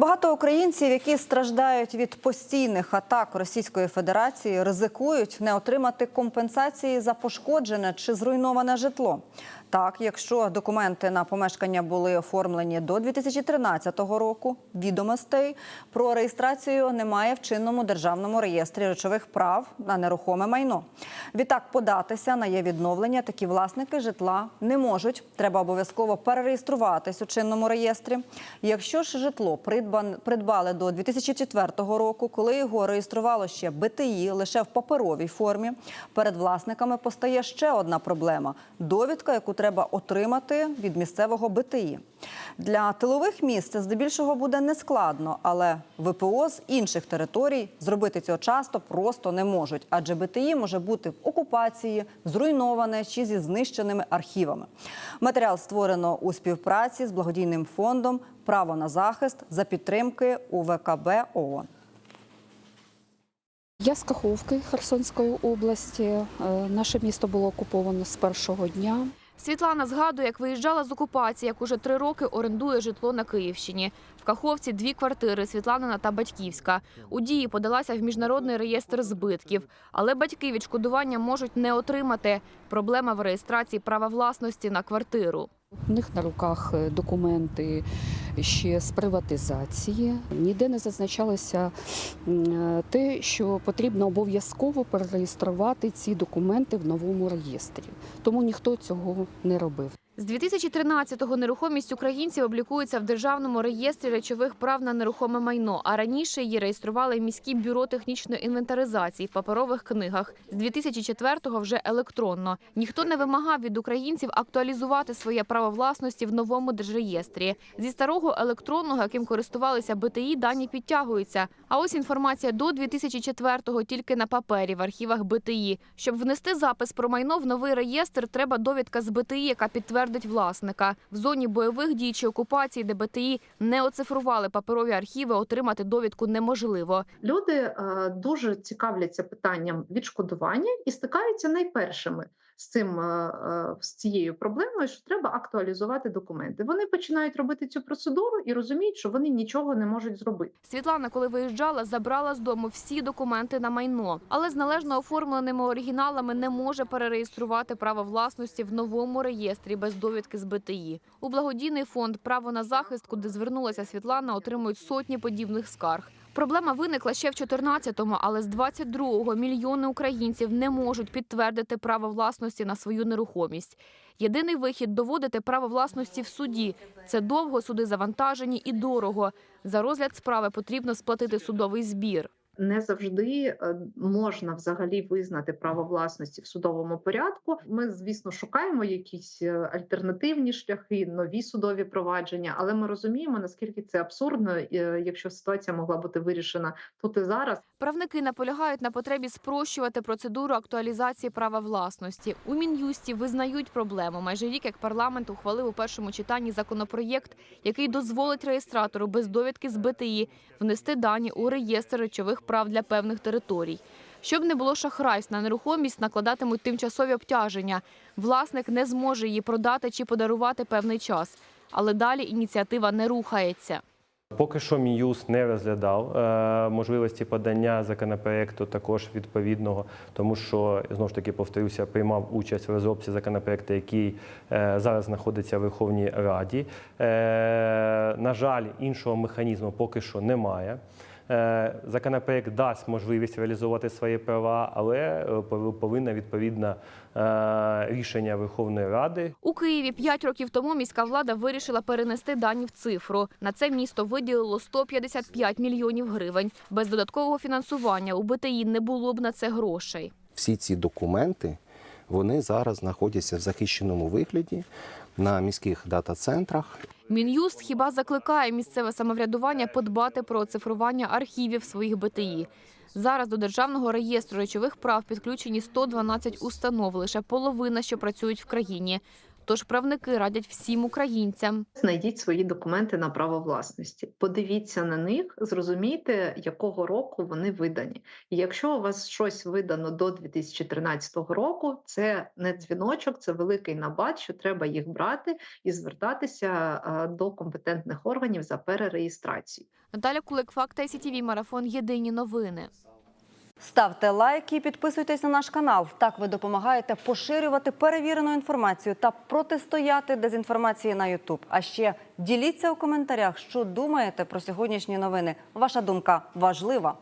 Багато українців, які страждають від постійних атак Російської Федерації, ризикують не отримати компенсації за пошкоджене чи зруйноване житло. Так, якщо документи на помешкання були оформлені до 2013 року, відомостей про реєстрацію немає в чинному державному реєстрі речових прав на нерухоме майно. Відтак податися на є відновлення такі власники житла не можуть. Треба обов'язково перереєструватись у чинному реєстрі. Якщо ж житло придбали до 2004 року, коли його реєструвало ще БТІ лише в паперовій формі, перед власниками постає ще одна проблема довідка, яку треба отримати від місцевого БТІ. Для тилових міст це здебільшого буде нескладно, але ВПО з інших територій зробити цього часто просто не можуть, адже БТІ може бути в окупації, зруйноване чи зі знищеними архівами. Матеріал створено у співпраці з благодійним фондом Право на захист за підтримки УВКБ ООН. Я з Каховки Херсонської області. Е, Наше місто було окуповано з першого дня. Світлана згадує, як виїжджала з окупації, як уже три роки орендує житло на Київщині. В Каховці дві квартири Світланина та батьківська. У дії подалася в міжнародний реєстр збитків, але батьки відшкодування можуть не отримати. Проблема в реєстрації права власності на квартиру. У них на руках е, документи ще з приватизації. Ніде не зазначалося те, що потрібно обов'язково перереєструвати ці документи в новому реєстрі. Тому ніхто цього не робив. З 2013-го нерухомість українців облікується в державному реєстрі речових прав на нерухоме майно. А раніше її реєстрували міські бюро технічної інвентаризації в паперових книгах. З 2004-го вже електронно. Ніхто не вимагав від українців актуалізувати своє право власності в новому держреєстрі. Зі старого електронного, яким користувалися БТІ, дані підтягуються. А ось інформація до 2004-го тільки на папері в архівах БТІ. Щоб внести запис про майно в новий реєстр, треба довідка з БТІ, яка підтвердить власника. В зоні бойових дій чи окупації, де БТІ не оцифрували паперові архіви, отримати довідку неможливо. Люди е, дуже цікавляться питанням відшкодування і стикаються найпершими з цим е, е, з цією проблемою, що треба актуалізувати документи. Вони починають робити цю процедуру і розуміють, що вони нічого не можуть зробити. Світлана, коли виїжджала, забрала з дому всі документи на майно, але з належно оформленими оригіналами не може перереєструвати право власності в новому реєстрі без довідки з БТІ. У благодійний фонд Право на захист, куди звернулася Світлана, отримують сотні подібних скарг. Проблема виникла ще в 14-му, але з 22-го мільйони українців не можуть підтвердити право власності на свою нерухомість. Єдиний вихід доводити право власності в суді. Це довго суди завантажені і дорого. За розгляд справи потрібно сплатити судовий збір. Не завжди е, можна взагалі визнати право власності в судовому порядку. Ми, звісно, шукаємо якісь е, альтернативні шляхи, нові судові провадження, але ми розуміємо, наскільки це абсурдно, е, якщо ситуація могла бути вирішена тут і зараз. Правники наполягають на потребі спрощувати процедуру актуалізації права власності. У мін'юсті визнають проблему. Майже рік як парламент ухвалив у першому читанні законопроєкт, який дозволить реєстратору без довідки з БТІ внести дані у реєстр речових прав для певних територій. Щоб не було шахрайств на нерухомість, накладатимуть тимчасові обтяження. Власник не зможе її продати чи подарувати певний час. Але далі ініціатива не рухається. Поки що Мін'юст не розглядав е, можливості подання законопроекту також відповідного, тому що знову ж таки повторюся, приймав участь в розробці законопроекту, який е, зараз знаходиться в Верховній Раді. Е, на жаль, іншого механізму поки що немає. Е, Законопроект дасть можливість реалізувати свої права, але е, повинна відповідне е, рішення Верховної Ради У Києві п'ять років тому міська влада вирішила перенести дані в цифру. На це місто виділило 155 мільйонів гривень. Без додаткового фінансування у БТІ не було б на це грошей. всі ці документи вони зараз знаходяться в захищеному вигляді на міських дата-центрах. Мін'юст хіба закликає місцеве самоврядування подбати про оцифрування архівів своїх БТІ. Зараз до державного реєстру речових прав підключені 112 установ, лише половина, що працюють в країні. Тож правники радять всім українцям. Знайдіть свої документи на право власності, подивіться на них, зрозумійте, якого року вони видані. І якщо у вас щось видано до 2013 року, це не дзвіночок, це великий набат, що треба їх брати і звертатися до компетентних органів за перереєстрацією. Наталя Кулик, Факт СІТВ, Марафон. Єдині новини. Ставте лайки і підписуйтесь на наш канал. Так ви допомагаєте поширювати перевірену інформацію та протистояти дезінформації на YouTube. А ще діліться у коментарях, що думаєте про сьогоднішні новини. Ваша думка важлива.